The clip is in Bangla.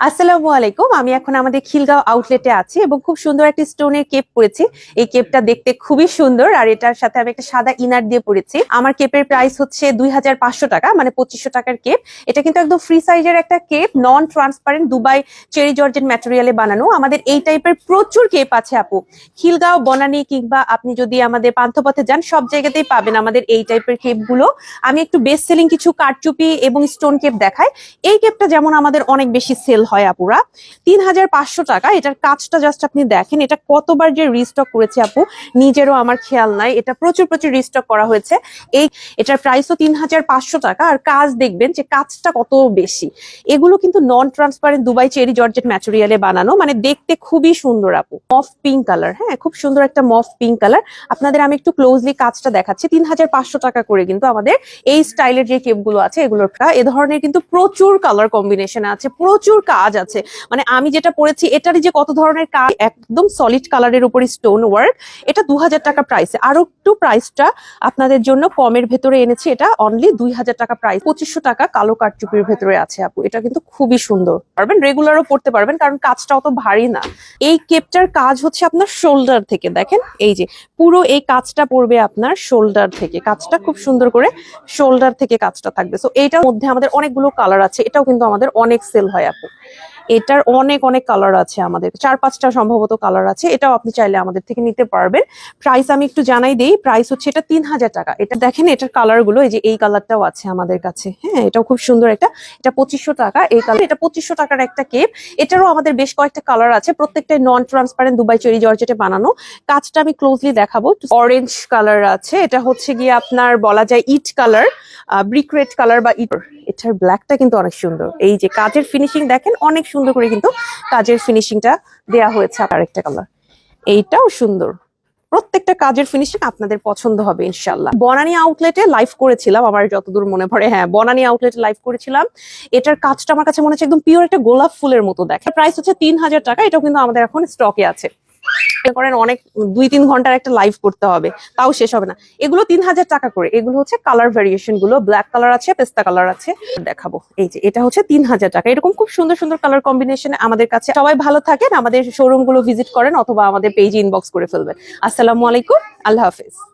আসসালামু আলাইকুম। আমি এখন আমাদের খিলগাঁও আউটলেটে আছি এবং খুব সুন্দর একটা স্টোনের কেপ পরেছি। এই কেপটা দেখতে খুবই সুন্দর আর এটার সাথে আমি একটা সাদা ইনার দিয়ে পরেছি। আমার কেপের প্রাইস হচ্ছে দুই হাজার পাঁচশো টাকা মানে পঁচিশশো টাকার কেপ এটা কিন্তু একদম ফ্রি সাইজের একটা cape non transparent Dubai cherry georgette ম্যাটেরিয়ালে বানানো। আমাদের এই টাইপের প্রচুর কেপ আছে আপু। খিলগাঁও, বনানী কিংবা আপনি যদি আমাদের পান্থপথে যান, সব জায়গাতেই পাবেন আমাদের এই টাইপের কেপগুলো আমি একটু বেস্ট সেলিং কিছু কারচুপি এবং স্টোন কেপ দেখাই। এই কেপটা যেমন আমাদের অনেক বেশি সেল হয় আপুরা। তিন হাজার পাঁচশো টাকা, এটার কাজটা জাস্ট আপনি দেখেন, এটা কতবার যে রিস্টক করেছে আপু, নিজেরও আমার খেয়াল নাই, এটা প্রচুর প্রচুর রিস্টক করা হয়েছে। এই, এটার প্রাইসও তিন হাজার পাঁচশো টাকা, আর কাজ দেখবেন যে কাজটা কত বেশি। এগুলো কিন্তু non transparent Dubai cherry georgette ম্যাটেরিয়ালে বানানো মানে দেখতে খুবই সুন্দর আপু। মফ পিঙ্ক কালার হ্যাঁ খুব সুন্দর একটা মফ পিঙ্ক কালার আপনাদের আমি একটু ক্লোজলি কাজটা দেখাচ্ছি তিন হাজার পাঁচশো টাকা করে কিন্তু আমাদের এই স্টাইলের যে কেপগুলো আছে, এগুলোর এ ধরনের কিন্তু প্রচুর কালার কম্বিনেশন আছে, প্রচুর কাজ আছে। মানে আমি যেটা পড়েছি, এটারই যে কত ধরনের কাজ, একদম সলিড কালারের উপরে স্টোন ওয়ার্ক এটা দু হাজার টাকা প্রাইসে আরও একটু প্রাইসটা আপনাদের জন্য কমের ভেতরে এনেছি। এটা অনলি দুই হাজার টাকা প্রাইস পঁচিশশো টাকা কালো কারচুপির ভেতরে আছে আপু। এটা কিন্তু খুবই সুন্দর। পারবেন? রেগুলারও পড়তে পারবেন, কারণ কাজটা অত ভারী না। এই কেপটার কাজ হচ্ছে আপনার শোল্ডার থেকে। দেখেন, এই যে পুরো এই কাজটা পড়বে আপনার শোল্ডার থেকে। কাজটা খুব সুন্দর করে শোল্ডার থেকে কাজটা থাকবে। সো এইটার মধ্যে আমাদের অনেকগুলো কালার আছে। এটাও কিন্তু আমাদের অনেক সেল হয় আপু। এটার অনেক অনেক কালার আছে আমাদের। চার, পাঁচটা সম্ভবত কালার আছে, এটাও আপনি চাইলে আমাদের থেকে নিতে পারবেন। প্রাইস আমি একটু জানাই দিই প্রাইস হচ্ছে এটা তিন হাজার টাকা। এটা দেখেন, এটার কালারগুলো, এই যে এই কালারটাও আছে আমাদের কাছে। হ্যাঁ এটাও খুব সুন্দর একটা, এটা পঁচিশশো টাকা। এই কালার এটা পঁচিশশো টাকার একটা কেপ এটারও আমাদের বেশ কয়েকটা কালার আছে, প্রত্যেকটাই নন ট্রান্সপারেন্ট দুবাই চেরি জর্জেটে বানানো। কাজটা আমি ক্লোজলি দেখাবো অরেঞ্জ কালার আছে। এটা হচ্ছে গিয়ে আপনার বলা যায় ইট কালার ব্রিক রেড কালার বা ইট এটার ব্ল্যাকটা কিন্তু অনেক সুন্দর। এই যে কাজের ফিনিশিং দেখেন, অনেক সুন্দর করে কিন্তু কাজের ফিনিশিংটা দেয়া হয়েছে আর একটা কালার এইটাও সুন্দর। প্রত্যেকটা কাজের ফিনিশিং আপনাদের পছন্দ হবে ইনশাল্লাহ বনানী আউটলেটে লাইভ করেছিলাম, আমার যতদূর মনে পড়ে হ্যাঁ বনানী আউটলেটে লাইভ করেছিলাম। এটার কাজটা আমার কাছে মনে হচ্ছে একদম পিওর একটা গোলাপ ফুলের মতো দেখে। প্রাইস হচ্ছে তিন হাজার টাকা, এটাও কিন্তু আমাদের এখন স্টকে আছে। করেন অনেক, দুই তিন ঘণ্টার একটা লাইভ করতে হবে, তাও শেষ হবে না। এগুলো তিন হাজার টাকা করে। এগুলো হচ্ছে কালার ভেরিয়েশনগুলো ব্ল্যাক কালার আছে, পেস্তা কালার আছে। দেখাবো। এই যে, এটা হচ্ছে তিন হাজার টাকা। এরকম খুব সুন্দর সুন্দর কালার কম্বিনেশন আমাদের কাছে সবাই ভালো থাকেন, আমাদের শোরুমগুলো ভিজিট করেন অথবা আমাদের পেজে ইনবক্স করে ফেলবেন। আসসালামু আলাইকুম, আল্লাহ হাফিজ।